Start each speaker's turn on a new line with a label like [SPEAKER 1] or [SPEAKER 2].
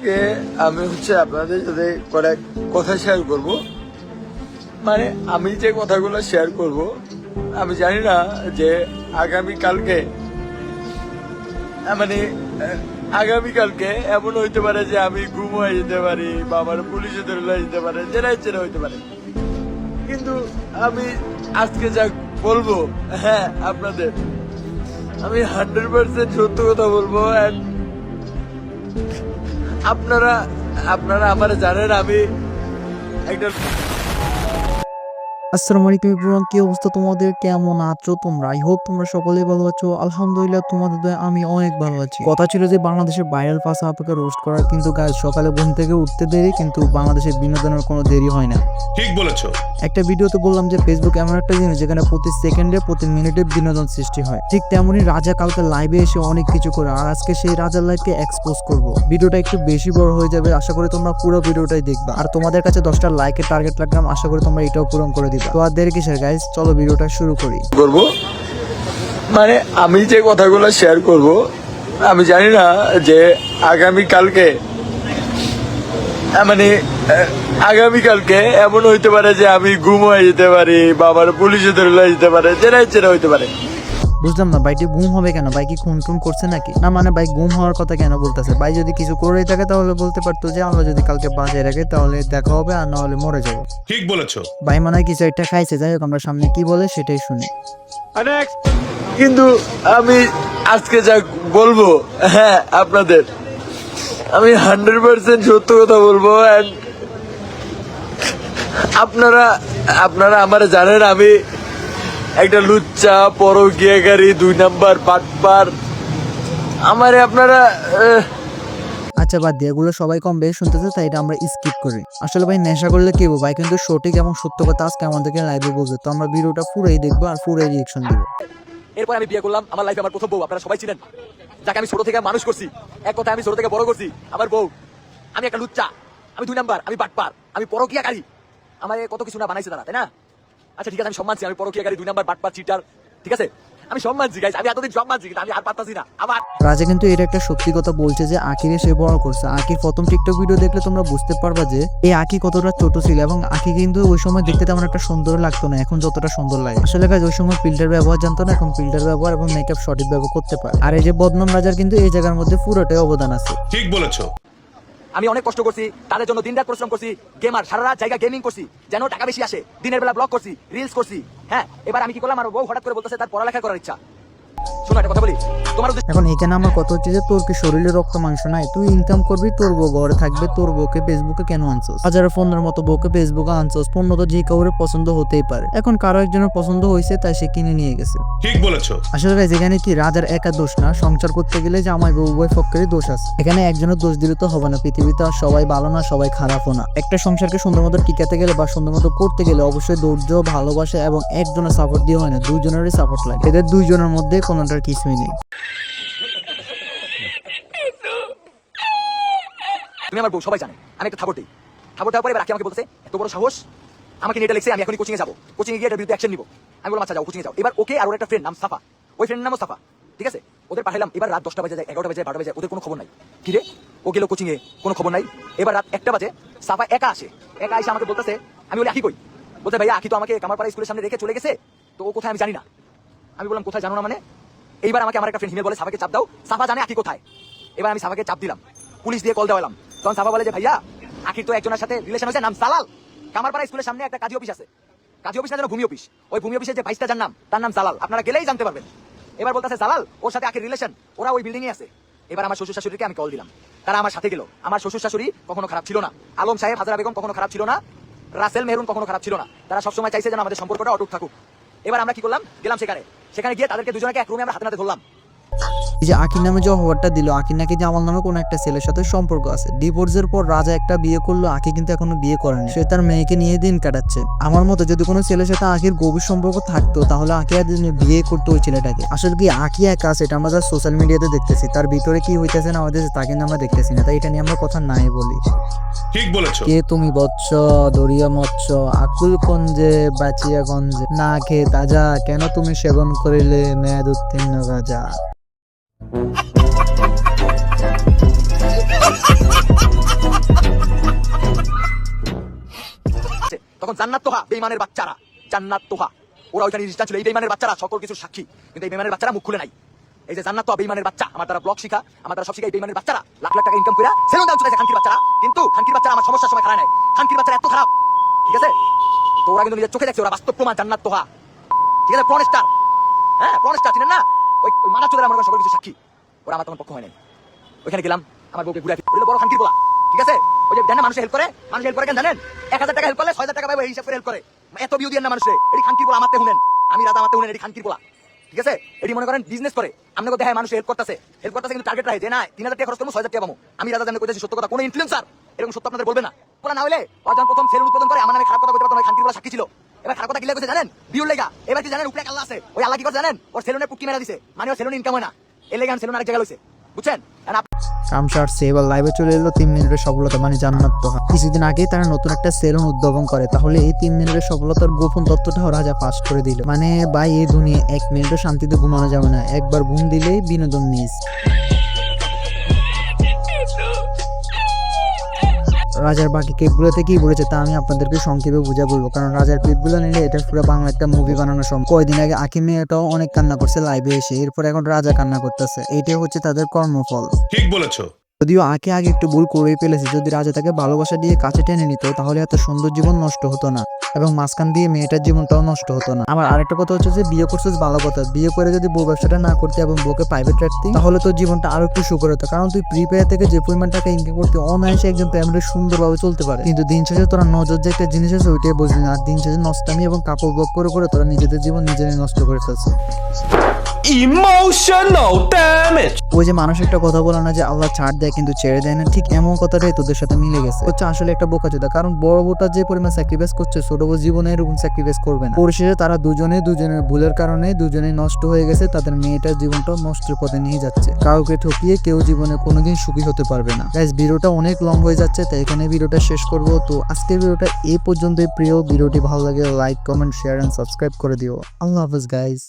[SPEAKER 1] আজকে আমি হচ্ছে আপনাদের সাথে কয়েক কথা শেয়ার করব। মানে আমি যে কথাগুলো শেয়ার করব, আমি জানি না যে আগামী কালকে মানে আগামীকালকে এমন হইতে পারে যে আমি গুম হয়ে যেতে পারি বা আমার পুলিশে ধরে যেতে পারে যেটা ইচ্ছে হইতে পারে। কিন্তু আমি আজকে যা বলব হ্যাঁ আপনাদের, আমি হান্ড্রেড পার্সেন্ট সত্য কথা বলব। আপনারা আপনারা আমার জানেন আমি একটা
[SPEAKER 2] আসসালামু আলাইকুম এভরিওয়ান কি অবস্থা তোমাদের? কেমন আছো তোমরা? আই হোপ তোমরা ভালো আছো। আলহামদুলিল্লাহ তোমাদের আমি অনেক ভালো আছি। কথা ছিল যে বাংলাদেশের ভাইরাল আপুকে রোস্ট কিন্তু গাছ সকালে ঘুম থেকে উঠতে দেরি কিন্তু বাংলাদেশের বিনোদনের কোনো দেরি হয় না।
[SPEAKER 3] ঠিক বলেছ।
[SPEAKER 2] একটা ভিডিওতে বললাম যে ফেসবুক এমন একটা জিনিস যেখানে প্রতি সেকেন্ডে প্রতি মিনিটে বিনোদন সৃষ্টি হয়। ঠিক তেমনই রাজা কালকে লাইভে এসে অনেক কিছু করে আর আজকে সেই রাজার লাইভকে এক্সপোজ করব। ভিডিওটা একটু বেশি বড় হয়ে যাবে আশা করি তোমরা পুরো ভিডিওটাই দেখবা। আর তোমাদের কাছে দশটা লাইকের টার্গেট রাখলাম আশা করি তোমরা এটাও পূরণ করে দিবা। তো আর দেরি কিসের গাইজ চলো ভিডিওটা শুরু করি।
[SPEAKER 1] করব? মানে আমি যে কথাগুলো শেয়ার করব, আমি জানি না যে আগামী কালকে মানে আগামীকালকে এমন হইতে পারে যে আমি গুম হয়ে যেতে পারি বা আমার পুলিশে ধরে যেতে পারে যেটা যেটা হইতে পারে।
[SPEAKER 2] বুঝলাম না বাইটি গুম হবে কেন? বাইকে খুন টুন করছে নাকি? না মানে বাইক গুম হওয়ার কথা কেন বলতেছে? ভাই যদি কিছু করেই থাকে তাহলে বলতে পারতো যে আমরা যদি কালকে বাঁচিয়ে রাখি তাহলে দেখা হবে আর না হলে মরে যাব।
[SPEAKER 3] ঠিক বলেছ।
[SPEAKER 2] ভাই মানে কিছু একটা খাইছে যাই হোক আমরা সামনে কি বলে সেটাই শুনি।
[SPEAKER 1] কিন্তু আমি আজকে যা বলব হ্যাঁ আপনাদের আমি হান্ড্রেড পার্সেন্ট সত্য কথা বলব and আপনারা আপনারা আমার জানেন আমি একটা লুচ্চা পরগিয়াকারী দুই নাম্বার পাটপার আমারে আপনারা
[SPEAKER 2] আচ্ছা বাদ দিয়ে এগুলো সবাই কম বেশ শুনতেছে তাই এটা আমরা স্কিপ করি। আসলে ভাই নেশা করলে কি ভাই কিন্তু সঠিক এবং সত্য কথা আজকে আমাদেরকে লাইভে বলবে তো আমরা ভিডিওটা পুরাই দেখব আর পুরাই রিয়েকশন দেবো।
[SPEAKER 4] এরপর আমি বিয়ে করলাম আমার লাইফে আমার প্রথম বউ আপনারা সবাই ছিলেন যাকে আমি ছোট থেকে মানুষ করছি এক কথা আমি ছোট থেকে বড় করছি আমার বউ। আমি একটা লুচ্চা আমি দুই নাম্বার আমি বাটপার আমি পরকিয়াকারী আমার কত কিছু না বানাইছে তারা তাই না? আচ্ছা ঠিক আছে আমি সম্মানছি আমি পরকিয়াকারী দুই নাম্বার বাটপার চিটার ঠিক আছে? আমি সম্মানছি গাইজ আমি এতদিন সম্মানছি কিন্তু আমি আর পারতাছি না। আমার
[SPEAKER 2] রাজা কিন্তু এটা একটা সত্যি কথা বলছে যে আকিরে সে বড় করছে। আকির প্রথম টিকটক ভিডিও দেখলে তোমরা বুঝতে পারবা যে এই আকি কতটা ছোট ছিল এবং আকি কিন্তু ওই সময় দেখতে তেমন একটা সুন্দর লাগতো না এখন যতটা সুন্দর লাগে। আসলে কাজ ওই সময় ফিল্টার ব্যবহার জানতো না এখন ফিল্টার ব্যবহার এবং মেকআপ সঠিক ব্যবহার করতে পারে। আর এই যে বদনাম রাজার কিন্তু এই জায়গার মধ্যে পুরোটাই অবদান আছে।
[SPEAKER 3] ঠিক বলেছ।
[SPEAKER 4] আমি অনেক কষ্ট করছি, তাদের জন্য দিনরাত পরিশ্রম করছি গেমার সারা রাত জায়গা গেমিং করছি, যেন টাকা বেশি আসে, দিনের বেলা ব্লগ করছি রিলস করছি। হ্যাঁ এবার আমি কি করলাম? আমার বউ হঠাৎ করে বলতেছে, তার পড়ালেখা করার ইচ্ছা।
[SPEAKER 2] এখন এখানে আমার কথা হচ্ছে যে তোর কি শরীরে রক্ত মাংস নাই? তুই ইনকাম করবি তোর বউ ঘরে থাকবে তোর বউকে ফেসবুকে কেন আনছোস? হাজারে মতো বউকে ফেসবুকে আনছোস পণ্য তো যে কাউরে পছন্দ হতেই পারে। এখন কারও একজনের পছন্দ হয়েছে তাই সে কিনে নিয়ে গেছে।
[SPEAKER 3] ঠিক বলেছ।
[SPEAKER 2] আসলে guys, এখানে কি রাজার একা দোষ না সংসার করতে গেলে যে আমার উভয় পক্ষেরই দোষ আছে। এখানে একজনের দোষ দিলে তো হবে না পৃথিবীতে আর সবাই ভালো না সবাই খারাপও না। একটা সংসারকে সুন্দর মতো টিকাতে গেলে বা সুন্দর মতো করতে গেলে অবশ্যই ধৈর্য ভালোবাসা এবং একজনের সাপোর্ট দিয়ে হয় না দুইজনেরই সাপোর্ট লাগে। এদের দুইজনের মধ্যে কোনোটার কিছুই নেই।
[SPEAKER 4] তুমি আমার বউ, সবাই জানে, আমি একটা থাপড় দিই। থাপড় দেওয়ার পরে এবার আমাকে বলছে এত বড় সাহস? আমাকে নিয়ে লিখছে আমি এখনই কোচিং এ যাব। কোচিং গিয়ে এটার বিরুদ্ধে অ্যাকশন নিবো। আমি বললাম আচ্ছা যাও কোচিং এ যাও। এবার ওকে আর ওর একটা ফ্রেন্ড নাম সাফা। ওই ফ্রেন্ড নামও সাফা, ঠিক আছে? ওদের পাঠালাম এবার রাত দশটা বাজে যায় এগারোটা বাজে, বারোটা বাজে, ওদের কোনো খবর নাই। কিরে ও গেল কোচিংয়ে, কোনো খবর নাই? এবার রাত একটা বাজে, সাফা একা আসে। একা এসে আমাকে বলতেছে, আমি বলি, আঁকি কই? বলতে ভাইয়া, আকি তো আমাকে কামারপাড়া স্কুলের সামনে রেখে চলে গেছে, তো ও কোথায় আমি জানি না। আমি বললাম, কোথায় জানো না মানে? এইবার আমাকে আমার একটা ফ্রেন্ড হিমেল বলে সাফাকে চাপ দাও। সাফা জানে আকি কোথায়। এবার আমি সাফাকে চাপ দিলাম। পুলিশ দিয়ে কল দেওয়ালাম তখন সাফা বলে যে, ভাইয়া আখির তো একজনের সাথে রিলেশন হয়েছে, নাম সালাল। কামারপাড়া স্কুলের সামনে একটা কাজী অফিস আছে। কাজী অফিস না যেন ভূমি অফিস। ওই ভূমি অফিসের যে ভাইসটা যার নাম, তার নাম সালাল। আপনারা গেলেই জানতে পারবেন। এবার বলতেছে, সালাল, ওর সাথে আখির রিলেশন ওরা ওই বিল্ডিং এ আছে। এবার আমার শ্বশুর শাশুড়িকে আমি কল দিলাম। তারা আমার সাথে গেল। আমার শ্বশুর শাশুড়ি কখনো খারাপ ছিল না। আলম সাহেব, হাজারা বেগম কখনো খারাপ ছিল না। রাসেল মেহরুন কখনো খারাপ ছিল না। তারা সবসময় চাইছে যেন আমাদের সম্পর্কটা অটুট থাকুক। এবার আমরা কি করলাম? গেলাম সেখানে। সেখানে গিয়ে তাদেরকে দুজনকে এক রুমে আমরা হাতে নাতে ধরলাম।
[SPEAKER 2] যে আকির নামে যে অফারটা দিল আকির নাকি জামাল নামে কোনো একটা ছেলের সাথে সম্পর্ক আছে। ডিভোর্সের পর রাজা একটা বিয়ে করল আকি কিন্তু এখনও বিয়ে করেনি। সে তার মেয়েকে নিয়ে দিন কাটাচ্ছে। আমার মতো যদি কোনো ছেলের সাথে আকির গভীর সম্পর্ক থাকতো তাহলে আকি আর বিয়ে করতো ওই ছেলেটাকে। আসলে কি আকি একা সেটা আমরা যার সোশ্যাল মিডিয়াতে দেখতেছি। তার ভিতরে কি হইতেছে না আমাদের তা কিন্তু আমরা দেখতেছি না। তাই এটা নিয়ে আমরা কথা নাই বলি।
[SPEAKER 3] ঠিক বলেছ।
[SPEAKER 2] কে তুমি বৎস দরিয়া মৎস্য আকুল কঞ্জে বাচিয়া গঞ্জে না খেয়ে তাজা কেন তুমি সেবন করিলে মেয়াদ উত্তীর্ণ তখন
[SPEAKER 4] জান্নাত তোহা বেইমানের বাচ্চারা। জান্নাত তোহা। ওরা ওইখানে রিস্টা ছিল, এই বেইমানের বাচ্চারা সকল কিছু সাক্ষী। কিন্তু এই বেইমানের বাচ্চারা মুখ খুলে নাই। এই যে জান্নাত তো বেইমানের বাচ্চা, আমার তারা ব্লগ শিখা, আমার তারা সব শিখা, এই বেইমানের বাচ্চারা লাখ লাখ টাকা ইনকাম করে সেলুন দাও চলেছে খানকির বাচ্চারা। কিন্তু খানকির বাচ্চারা আমার সমস্যার সময় খারাপ নাই। খানকির বাচ্চারা এত খারাপ। ঠিক আছে? তো ওরা কিন্তু নিজের চোখে দেখছে, ওরা বাস্তব প্রমাণ জান্নাত তোহা। ঠিক আছে? প্রনেস্টার হ্যাঁ প্রনেস্টার চিনেন না? ওই ওই মানা চোদের আমার সকল কিছু সাক্ষী। ওরা আমার পক্ষ হয় নাই। ওইখানে গেলাম, আমার বউকে ঘুরে বড় ঠিক আছে? ওই যে জানেন মানুষ হেল্প করে, মানুষ হেল্প করে কেন জানেন? এক হাজার টাকা হেল্প করলে ছয় হাজার টাকা হিসাব করে হেল্প করে। এত বিউ দিয়ে না মানুষে। এটি শুনেন। আমি শুনেন, এটি ঠিক আছে? এটি মনে করেন বিজনেস করে। দেখায় মানুষ হেল্প করতেছে। হেল্প করতেছে কিন্তু টার্গেট রাখে যে, না, তিন হাজার টাকা খরচ করব, ছয় হাজার টাকা পাবো। আমি রাজা জানে কইতেছি, সত্য কথা, কোনো ইনফ্লুয়েন্সার এরকম সত্য আপনাদের বলবে না। না হলে প্রথম সেলুন উৎপাদন করে, আমার নামে খারাপ কথা বলতে পারতো খানকির সাক্ষী ছিল। এবার কথা কি লাগছে জানেন? বিউর লেগা। এবার কি জানেন? উপরে এক আল্লাহ আছে। ওই আল্লাহ কি করে জানেন? ওর পুটকি মেরা দিছে। মানে ওর সেলুন ইনকাম হয় না। সেলুন আরেক জায়গায় লইছে। বুঝছেন? আর আপ-
[SPEAKER 2] কামসার সে লাইভে চলে এলো তিন মিনিটের সফলতা মানে জান্নাত কিছুদিন আগেই তারা নতুন একটা সেলুন উদ্ভাবন করে। তাহলে এই তিন মিনিটের সফলতার গোপন তথ্যটাও রাজা পাস করে দিল। মানে ভাই, এই দুনিয়া এক মিনিটও শান্তিতে ঘুমানো যাবে না। একবার ঘুম দিলেই বিনোদন মিস রাজার বাকি কেপগুলোতে কি বলেছে, তা আমি আপনাদেরকে সংক্ষেপে বুঝে বলব কারণ রাজার ক্লিপগুলো নিলে এটা পুরো বাংলা একটা মুভি বানানো সম্ভব। কয়দিন আগে আকিম মেয়েটাও অনেক কান্না করছে লাইভে এসে। এরপর এখন রাজা কান্না করতেছে। এটাই হচ্ছে তাদের কর্মফল।
[SPEAKER 3] ঠিক বলেছ।
[SPEAKER 2] যদিও আগে আগে একটু ভুল করেই ফেলেছে, যদি রাজা তাকে ভালোবাসা দিয়ে কাছে টেনে নিত, তাহলে এত সুন্দর জীবন নষ্ট হতো না এবং মাঝখান দিয়ে মেয়েটার জীবনটাও নষ্ট হতো না। আমার আরেকটা কথা হচ্ছে যে, বিয়ে করছিস ভালো কথা। বিয়ে করে যদি বউ ব্যবসাটা না করতে এবং বউকে প্রাইভেট রাখতি, তাহলে তোর জীবনটা আরও একটু সুখর হতো। কারণ তুই প্রিপেয়ার থেকে যে পরিমাণ টাকা ইনকাম করতে, অনায়াসে একজন ফ্যামিলি সুন্দরভাবে চলতে পারে। কিন্তু দিন শেষে তোরা নজর যে একটা জিনিস আছে, ওইটাই বুঝলি না। আর দিন শেষে নষ্টামি এবং কাপড় বক করে করে তোরা নিজেদের জীবন নিজেরাই নষ্ট করে ফেলছে
[SPEAKER 5] Emotional damage.
[SPEAKER 2] ওই যে মানুষ একটা কথা বলে না যে আল্লাহ ছাড় দেয় কিন্তু ছেড়ে দেয় না, ঠিক এমন কথাটাই তোদের সাথে মিলে গেছে। হচ্ছে আসলে একটা বোকা বোকাচোদা, কারণ বড় বউটা যে পরিমাণ স্যাক্রিফাইস করছে, ছোট বউ জীবনে এরকম স্যাক্রিফাইস করবে না। পরিশেষে তারা দুজনে, দুজনের ভুলের কারণে দুজনে নষ্ট হয়ে গেছে, তাদের মেয়েটার জীবনটা নষ্টের পথে নিয়ে যাচ্ছে। কাউকে ঠকিয়ে কেউ জীবনে কোনোদিন সুখী হতে পারবে না। গাইজ ভিডিওটা অনেক লং হয়ে যাচ্ছে, তাই এখানে ভিডিওটা শেষ করব। তো আজকের ভিডিওটা এই পর্যন্তই, প্রিয়। ভিডিওটি ভালো লাগে like comment share and subscribe করে দিও। আল্লাহ হাফেজ গাইজ